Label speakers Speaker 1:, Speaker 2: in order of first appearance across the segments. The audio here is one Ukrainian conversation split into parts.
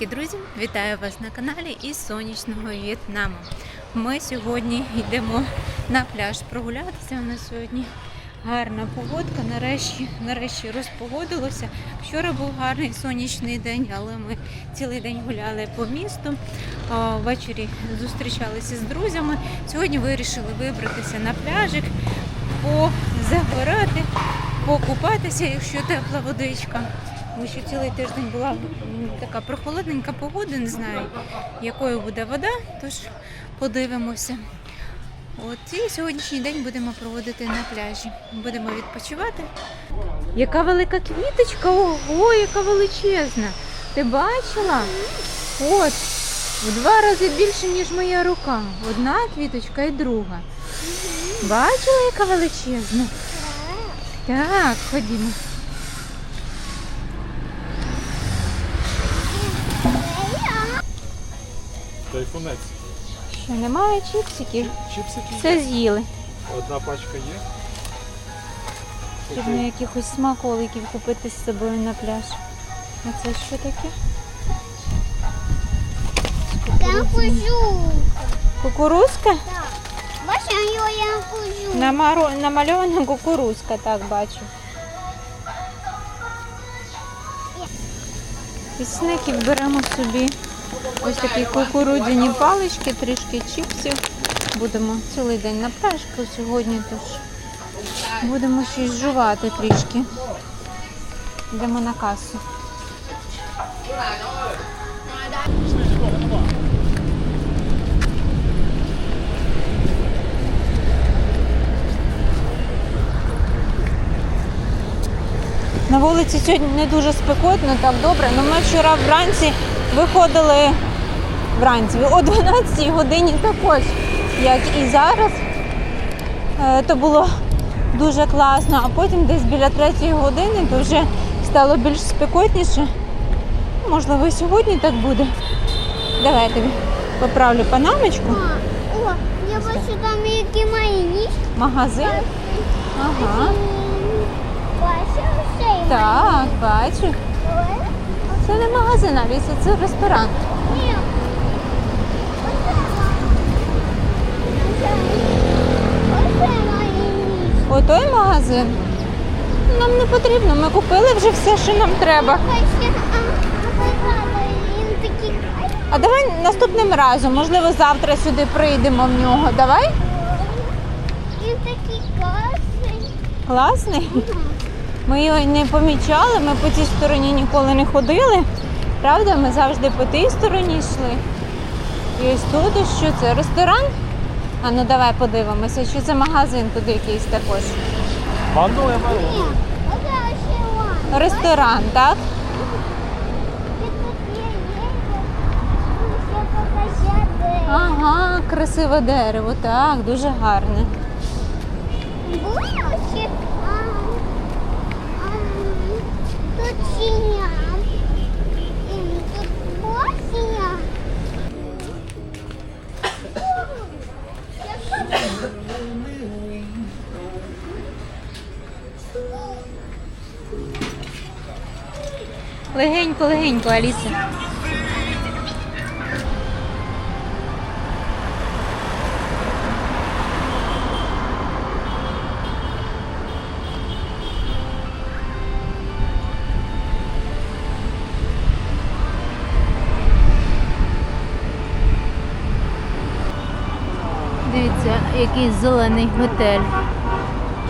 Speaker 1: Привітики, друзі! Вітаю вас на каналі із сонячного В'єтнаму. Ми сьогодні йдемо на пляж прогулятися. У нас сьогодні гарна погодка. Нарешті, нарешті розпогодилося. Вчора був гарний сонячний день, але ми цілий день гуляли по місту. Ввечері зустрічалися з друзями. Сьогодні вирішили вибратися на пляжик, позагорати, покупатися, якщо тепла водичка. Тому що цілий тиждень була така прохолодненька погода, не знаю, якою буде вода, тож подивимося. От і сьогоднішній день будемо проводити на пляжі. Будемо відпочивати. Яка велика квіточка! Ого, яка величезна! Ти бачила? От, в два рази більше, ніж моя рука. Одна квіточка і друга. Бачила, яка величезна? Так, ходімо.
Speaker 2: Тайфунець.
Speaker 1: Що немає чіпсиків?
Speaker 2: Чіпсики є.
Speaker 1: Все з'їли.
Speaker 2: Одна пачка є.
Speaker 1: Потрібно якихось смаколиків купити з собою на пляж. А це що таке?
Speaker 3: Я кужу.
Speaker 1: Кукурузка?
Speaker 3: Так. Бачиш, його я кужу.
Speaker 1: Намаро... Намальована кукурузка, так бачу. Із снеків беремо собі ось такі кукурудзяні палички, трішки чіпсів. Будемо цілий день на пляжку сьогодні, тож будемо щось жувати трішки. Йдемо на касу. На вулиці сьогодні не дуже спекотно, так добре. Ну ми вчора вранці виходили вранці о 12 годині також, як і зараз. Е, То було дуже класно, а потім десь біля 3 години то вже стало більш спекотніше. Можливо, і сьогодні так буде. Давай я тобі поправлю панамочку.
Speaker 3: О, о, я бачу там які мої
Speaker 1: Магазин. Ага.
Speaker 3: Цей
Speaker 1: Так, бачу. Це не магазин, Аліса, це ресторан.
Speaker 3: Ні.
Speaker 1: Отой магазин. Нам не потрібно, ми купили вже все, що нам треба.
Speaker 3: А
Speaker 1: давай наступним разом, можливо, завтра сюди прийдемо в нього. Давай?
Speaker 3: він такий класний.
Speaker 1: Класний. Ми його не помічали, ми по цій стороні ніколи не ходили. Правда, ми завжди по тій стороні йшли. І ось тут що це? Ресторан? А ну давай подивимося, що це магазин тут якийсь також.
Speaker 3: Вон.
Speaker 1: Ресторан, так? Ага, красиве дерево, так, дуже гарне. Легенько, легенько, Аліса. Дивіться, який зелений готель.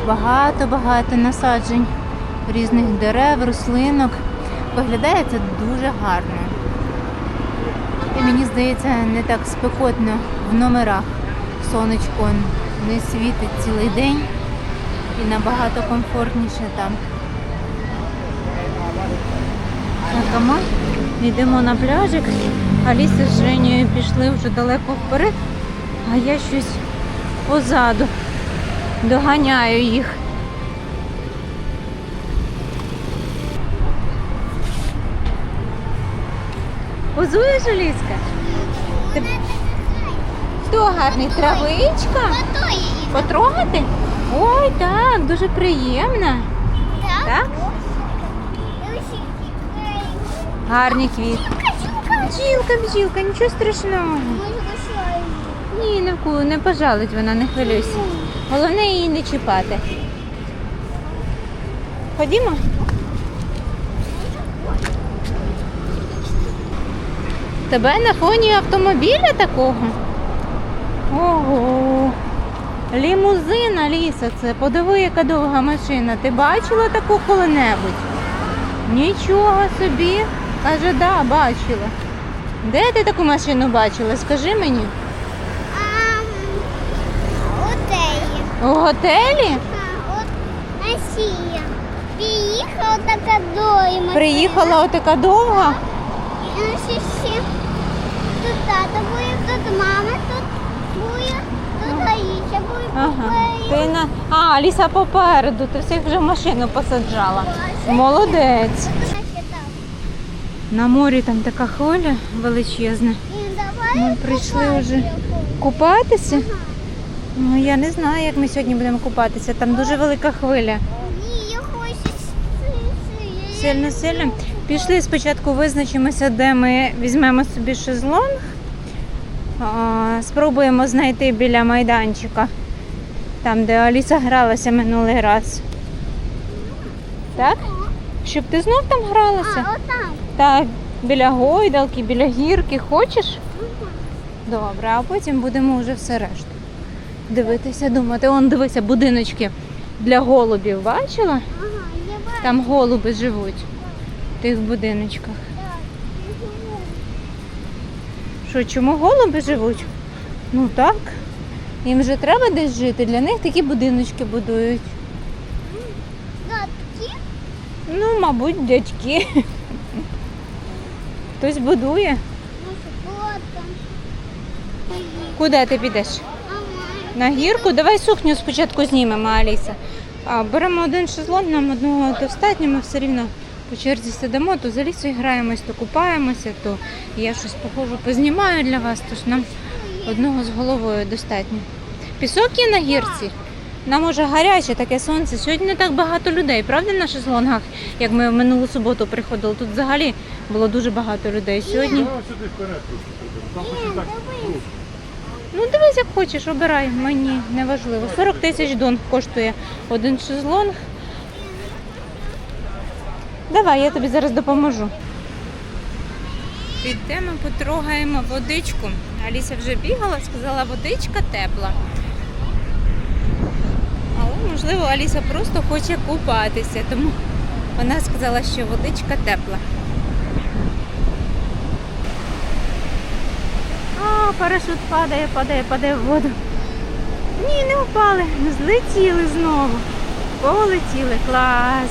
Speaker 1: Багато-багато насаджень різних дерев, рослинок. Виглядає це дуже гарно. І мені здається, не так спекотно в номерах. Сонечко не світить цілий день і набагато комфортніше там. Так, ми йдемо на пляжик. Аліса з Женєю пішли вже далеко вперед, а я щось позаду доганяю їх. Позуєш, Аліска? Ти... Хто гарний? Травичка? Потрогати? Ой, так, дуже приємно. Так? Гарні.
Speaker 3: Качка.
Speaker 1: бджілка, бджілка, нічого страшного. Ні, не, вку- не пожалить вона, не хвилюйся. Головне її не чіпати. Ходімо. Тебе на фоні автомобіля такого? Ого. Лімузин, Аліса, це подиви, яка довга машина. Ти бачила таку коли-небудь? Нічого собі. Каже, да, бачила. Де ти таку машину бачила? Скажи мені.
Speaker 3: А, отеї.
Speaker 1: У готелі?
Speaker 3: А, от Росія. Приїхала така дойма.
Speaker 1: Приїхала отака довга.
Speaker 3: І ще ще. Тато буде, тут мама, тут буде, тут Аїча буде.
Speaker 1: Ага. Ти на... А, Аліса попереду, ти всіх вже в машину посаджала. Молодець. На морі там така хвиля величезна. Ми прийшли вже. Купатися? Ну я не знаю, як ми сьогодні будемо купатися. Там дуже велика хвиля.
Speaker 3: Ні, я хочу с- с-
Speaker 1: Сильно сильно. Пішли спочатку визначимося, де ми візьмемо собі шезлонг. Спробуємо знайти біля майданчика, там, де Аліса гралася минулий раз. Так? Щоб ти знов там гралася?
Speaker 3: А, отам.
Speaker 1: Так, біля гойдалки, біля гірки. Хочеш? Добре, а потім будемо вже все решту. Дивитися, думати. Он дивися, будиночки для голубів. Бачила?
Speaker 3: Ага, я бачу.
Speaker 1: Там голуби живуть в тих будиночках.
Speaker 3: Так.
Speaker 1: Що, чому голуби живуть? Ну так. Їм же треба десь жити. Для них такі будиночки будують.
Speaker 3: Гадки?
Speaker 1: Ну, мабуть, дядьки. Хтось будує.
Speaker 3: Ну.
Speaker 1: Куди ти підеш? На гірку? Давай сукню спочатку знімемо, Аліса. Беремо один шезлонг, нам одного достатньо, ми все рівно по черзі сидимо, то з Алісою граємось, то купаємося, то я щось похожу познімаю для вас, тож нам одного з головою достатньо. Пісок є на гірці. Нам уже гаряче таке сонце. Сьогодні не так багато людей, правда, на шезлонгах, як ми в минулу суботу приходили. Тут взагалі було дуже багато людей. Сьогодні. Ну, дивись, як хочеш, обирай. Мені не важливо. 40 тисяч дон коштує один шезлонг. Давай, я тобі зараз допоможу. Підемо, потрогаємо водичку. Аліся вже бігала, сказала, водичка тепла. Але, можливо, Аліса просто хоче купатися, тому вона сказала, що водичка тепла. А, парашут падає, падає, падає в воду. Ні, не впали. Злетіли знову. Полетіли. Клас.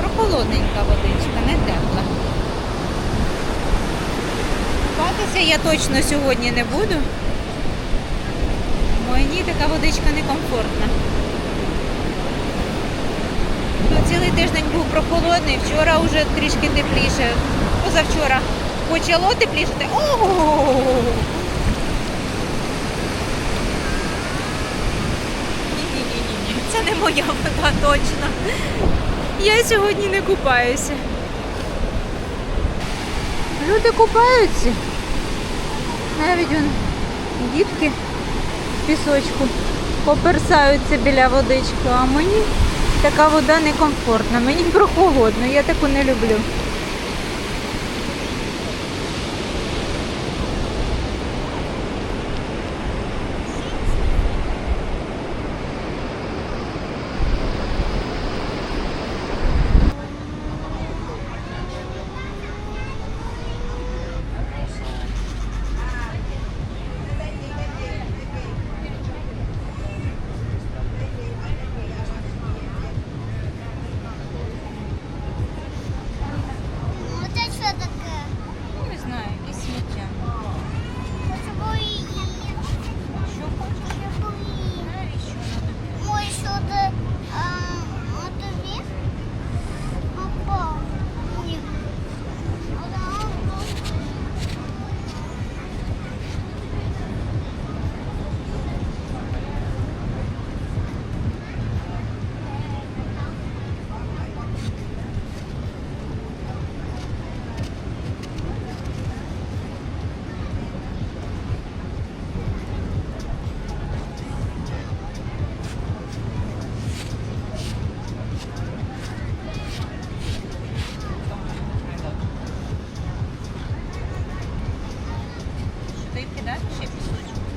Speaker 1: Прохолодненька водичка, не тепла. Купатися я точно сьогодні не буду. Мені така водичка некомфортна. Ну, цілий тиждень був прохолодний, вчора вже трішки тепліше. Позавчора почало теплішати. Ого! Ні-ні-ні, це не моя вода точно. Я сьогодні не купаюся. Люди купаються. Навіть вон дітки в пісочку поперсаються біля водички, а мені така вода некомфортна. Мені прохолодно, я таку не люблю. şeyler, şefli sucuk.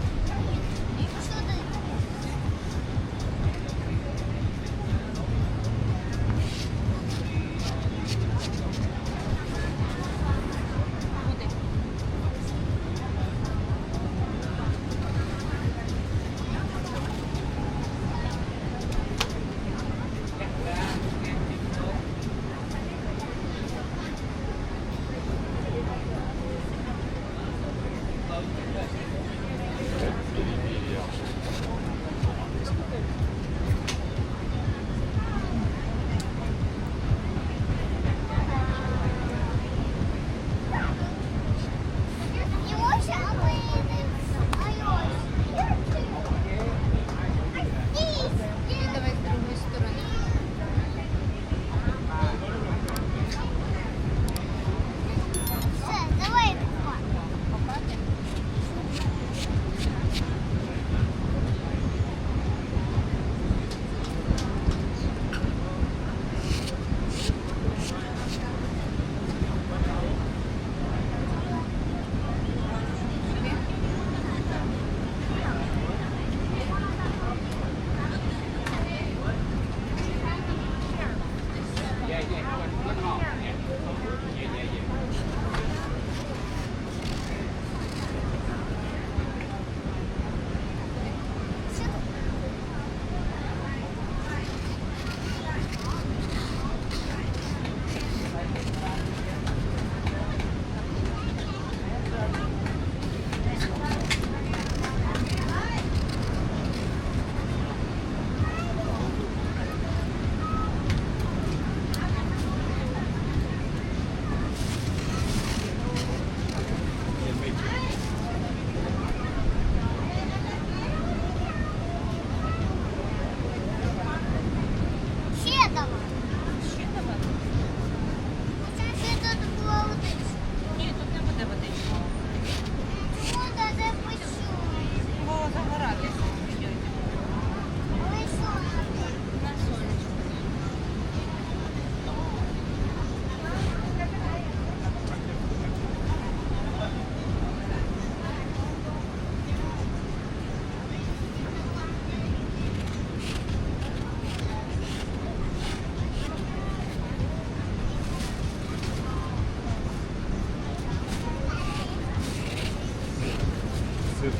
Speaker 1: сир.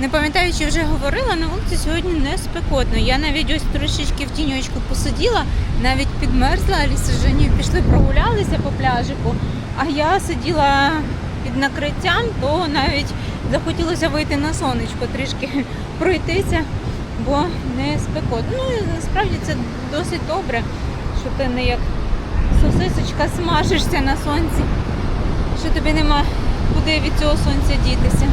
Speaker 1: Не пам'ятаю, чи вже говорила, на вулиці сьогодні не спекотно. Я навіть ось трошечки в тіньочку посиділа, навіть підмерзла, але сиженів пішли, прогулялися по пляжику а я сиділа під накриттям, то навіть захотілося вийти на сонечко, трішки пройтися, бо не спекотно. Ну і насправді це досить добре, що ти не як сосисочка смажишся на сонці, що тобі нема куди від цього сонця дітися.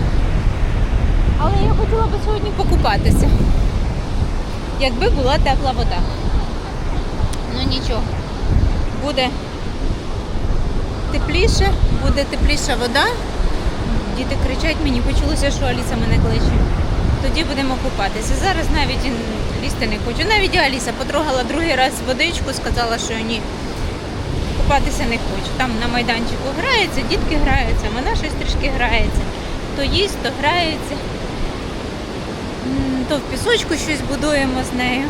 Speaker 1: Але я хотіла би сьогодні покупатися. Якби була тепла вода. Ну нічого. Буде тепліше, буде тепліша вода. Діти кричать, мені почулося, що Аліса мене кличе. Тоді будемо купатися. Зараз навіть лізти не хочу. Навіть Аліса потрогала другий раз водичку, сказала, що ні. Купатися не хочу. Там на майданчику грається, дітки граються, вона щось трішки грається. То їсть, то грається. То в пісочку щось будуємо з нею.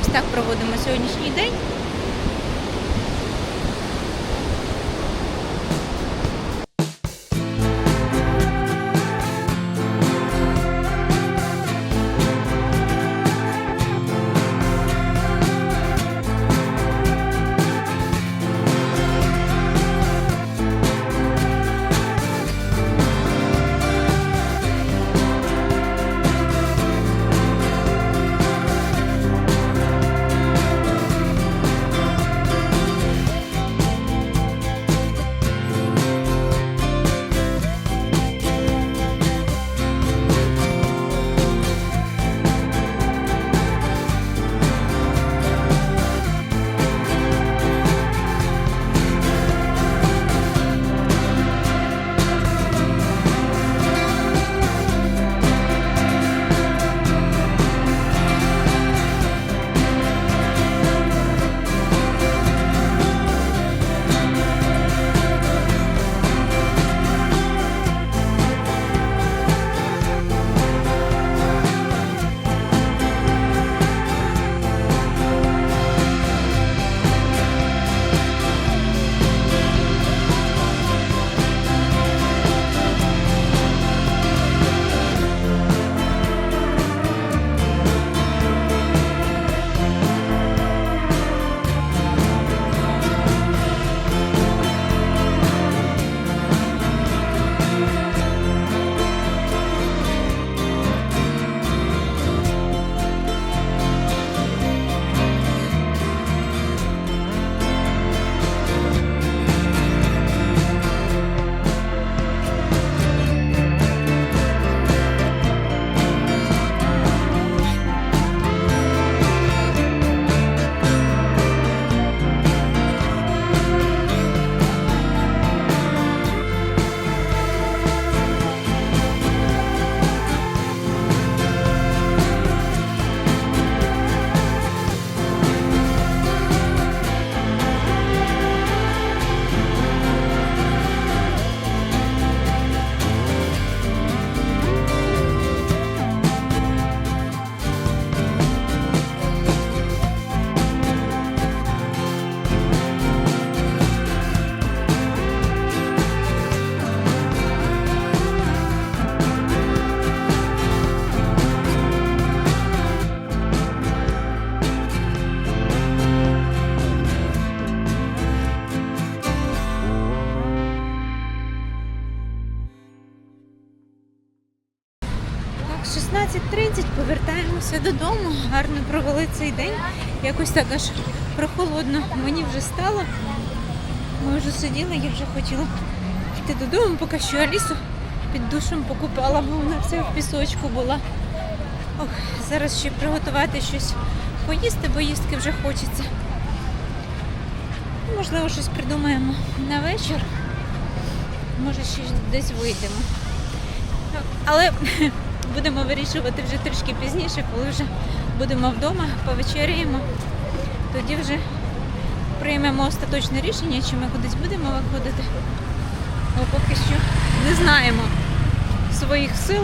Speaker 1: Ось так проводимо сьогоднішній день. Якось так аж прохолодно. Мені вже стало. Ми вже сиділи, я вже хотіла йти додому, поки що Алісу під душем покупала, бо вона вся в пісочку була. Ох, зараз ще приготувати щось поїсти, бо їстки вже хочеться. Можливо, щось придумаємо на вечір. Може, ще десь вийдемо. Але будемо вирішувати вже трішки пізніше, коли вже будемо вдома, повечеряємо. Тоді вже приймемо остаточне рішення, чи ми кудись будемо виходити. Бо поки що не знаємо своїх сил,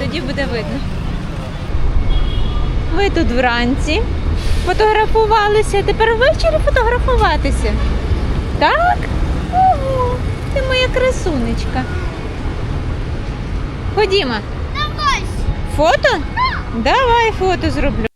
Speaker 1: тоді буде видно. Ви тут вранці фотографувалися, тепер ввечері фотографуватися. Так? Ого, ти моя красунечка. Ходімо.
Speaker 3: Давай.
Speaker 1: Фото? Давай фото зроблю.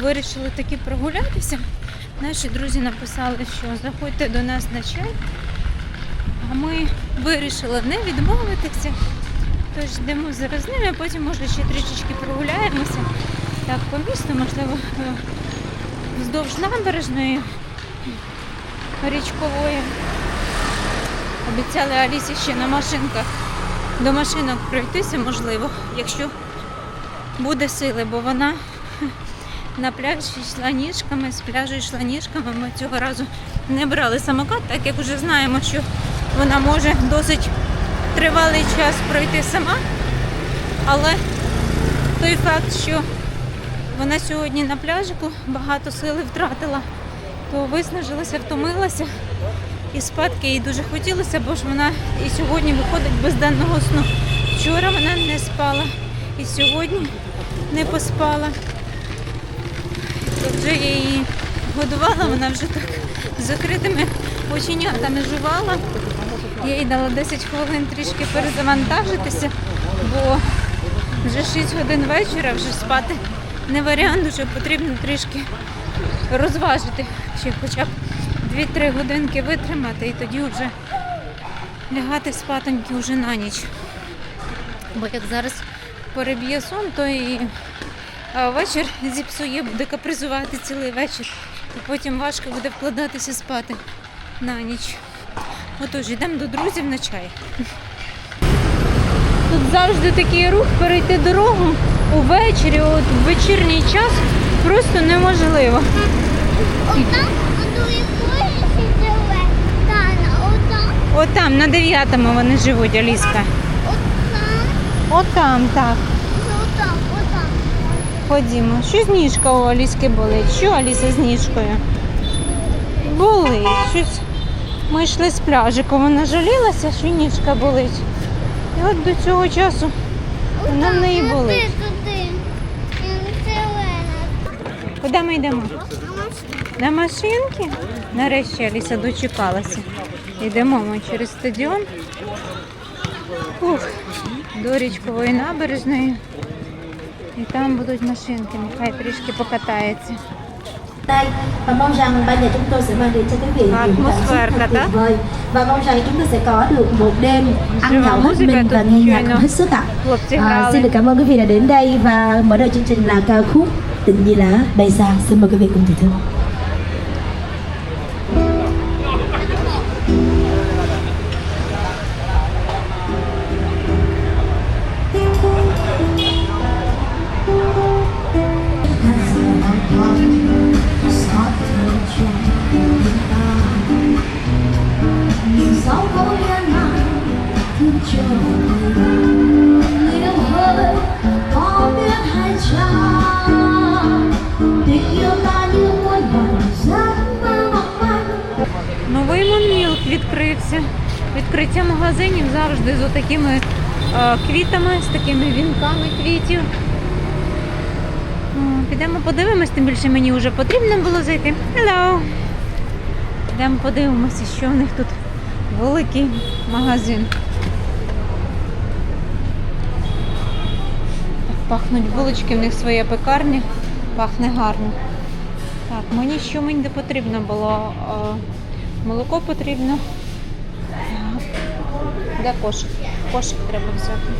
Speaker 1: Вирішили таки прогулятися. Наші друзі написали, що заходьте до нас на чай. А ми вирішили не відмовитися. Тож йдемо зараз з ними, а потім може ще трішечки прогуляємося. Так, по місту, можливо, е, вздовж набережної річкової. Обіцяли Алісі ще на машинках до машинок пройтися, можливо, якщо буде сили, бо вона на пляжі йшла ніжками, з пляжу йшла ніжками. Ми цього разу не брали самокат, так як вже знаємо, що вона може досить тривалий час пройти сама. Але той факт, що вона сьогодні на пляжику багато сили втратила, то виснажилася, втомилася. І спадки їй дуже хотілося, бо ж вона і сьогодні виходить без денного сну. Вчора вона не спала, і сьогодні не поспала. То вже я її годувала, вона вже так з закритими оченятами жувала. Я їй дала 10 хвилин трішки перезавантажитися, бо вже 6 годин вечора, вже спати не варіант, вже потрібно трішки розважити, чи хоча б 2-3 годинки витримати і тоді вже лягати спатоньки вже на ніч. Бо як зараз переб'є сон, то і а, вечір зіпсує, буде капризувати цілий вечір. І потім важко буде вкладатися спати на ніч. Отож, йдемо до друзів на чай. Тут завжди такий рух перейти дорогу увечері, от в вечірній час просто неможливо.
Speaker 3: Отам, живе Тана, отам,
Speaker 1: Отам, на дев'ятому вони живуть, Аліска.
Speaker 3: отам,
Speaker 1: Отам, так. Ходімо. Що з ніжка у Аліски болить? Що Аліса з ніжкою? Болить. Щось. Ми йшли з пляжику, вона жалілася, що ніжка болить. І от до цього часу вона в неї болить. Куди ми йдемо? На машинки? Нарешті Аліса дочекалася. Йдемо ми через стадіон. Ух, до річкової набережної. І там будуть машинки, нехай трішки покатається.
Speaker 4: đây và mong rằng ban nhạc chúng tôi sẽ mang đến cho quý vị những cảm xúc
Speaker 1: Атмосферка,
Speaker 4: thật
Speaker 1: да?
Speaker 4: tuyệt vời và mong rằng chúng tôi sẽ có được một đêm ăn
Speaker 1: Жива
Speaker 4: nhậu hết
Speaker 1: музика,
Speaker 4: mình và
Speaker 1: тут
Speaker 4: nghe nhạc
Speaker 1: щойно
Speaker 4: hết sức ạ.
Speaker 1: хлопці
Speaker 4: À,
Speaker 1: грали.
Speaker 4: xin được cảm ơn quý vị đã đến đây và mở đầu chương trình là ca khúc Tình Như Lá bay xa. Xin mời quý vị cùng thưởng thức.
Speaker 1: Такими квітами, з такими вінками квітів. Підемо подивимось, тим більше мені вже потрібно було зайти. Hello! Підемо подивимося, що в них тут великий магазин. Пахнуть булочки, в них своя пекарня, пахне гарно. Так, мені що мені потрібно було? Молоко потрібно. Де кошик? Кошик треба взяти.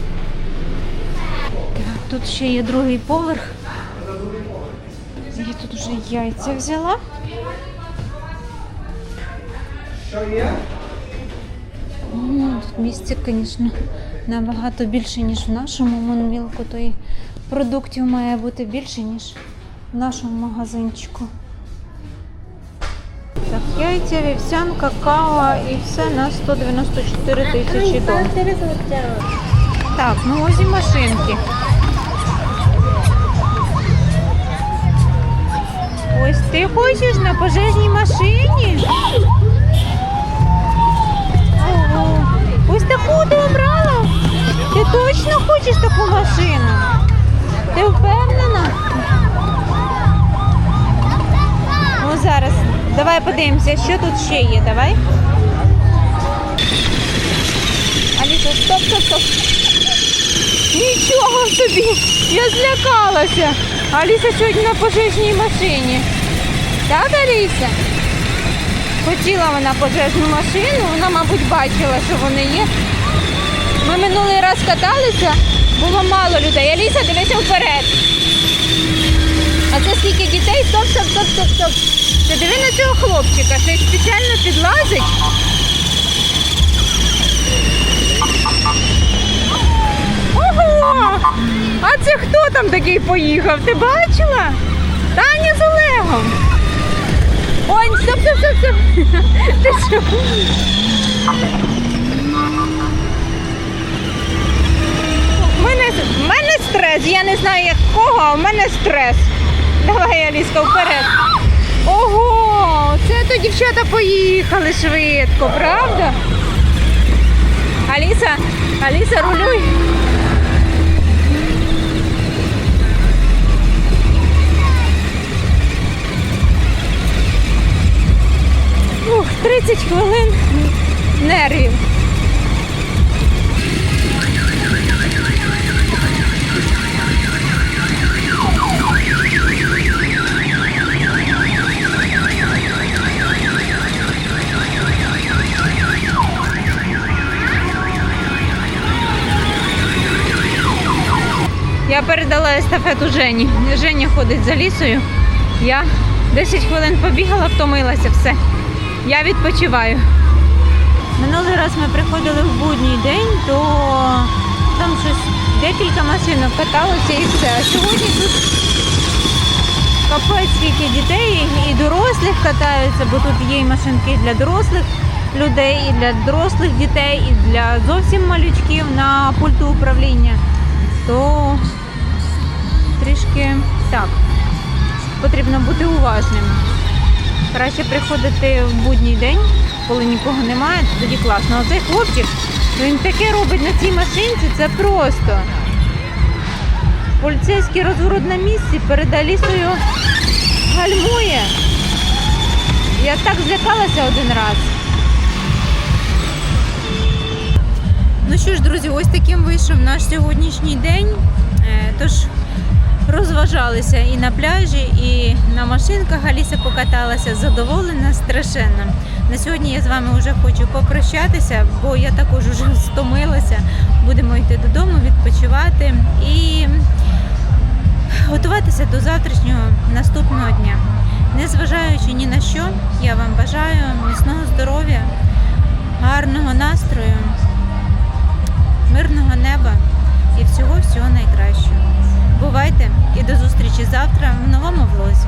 Speaker 1: Тут ще є другий поверх. Я тут вже яйця взяла. М, Тут місця, звісно, набагато більше, ніж в нашому Монмілку, то і продуктів має бути більше, ніж в нашому магазинчику. Так, яйця, вівсянка, кава і все на 194 тисячі доларів. Так, ну ось і машинки. Ось ти хочеш на пожежній машині? Ого. Ось таку ти обрала? Ти точно хочеш таку машину? Ти впевнена? Ну зараз. Давай подивимося, що тут ще є. Давай. Аліса, стоп, стоп, стоп. Нічого собі! Я злякалася. Аліса сьогодні на пожежній машині. Так, Аліса? Хотіла вона пожежну машину, вона, мабуть, бачила, що вони є. Ми минулий раз каталися, було мало людей. Аліса, дивися вперед. Скільки дітей? Стоп, стоп, стоп, стоп, стоп. Ти диви на цього хлопчика, що спеціально підлазить. Ого! А це хто там такий поїхав? Ти бачила? Таня з Олегом. Ой, стоп, стоп, стоп, стоп. Ти що? У мене, мене стрес. Я не знаю як кого, а в мене стрес. Давай, Аліска, вперед. Ого, це то дівчата поїхали швидко, правда? Аліса, Аліса, рулюй. Ух, 30 хвилин нервів. Естафету Жені. Женя ходить за лісою. Я 10 хвилин побігала, втомилася все. Я відпочиваю. Минулий раз ми приходили в будній день, то там щось декілька машинок каталося і все. А сьогодні тут капець скільки дітей і дорослих катаються, бо тут є і машинки для дорослих людей, і для дорослих дітей, і для зовсім малючків на пульту управління. То трішки так, потрібно бути уважним. Краще приходити в будній день, коли нікого немає, то тоді класно. А цей хлопчик, він таке робить на цій машинці, це просто. Поліцейський розворот на місці перед Алісою гальмує. Я так злякалася один раз. Ну що ж, друзі, ось таким вийшов наш сьогоднішній день. Е, Тож розважалися і на пляжі, і на машинках Аліса покаталася, задоволена страшенно. На сьогодні я з вами вже хочу попрощатися, бо я також вже стомилася. Будемо йти додому, відпочивати і готуватися до завтрашнього наступного дня. Незважаючи ні на що, я вам бажаю міцного здоров'я, гарного настрою, мирного неба і всього всього найкращого. Бувайте і до зустрічі завтра в новому влозі.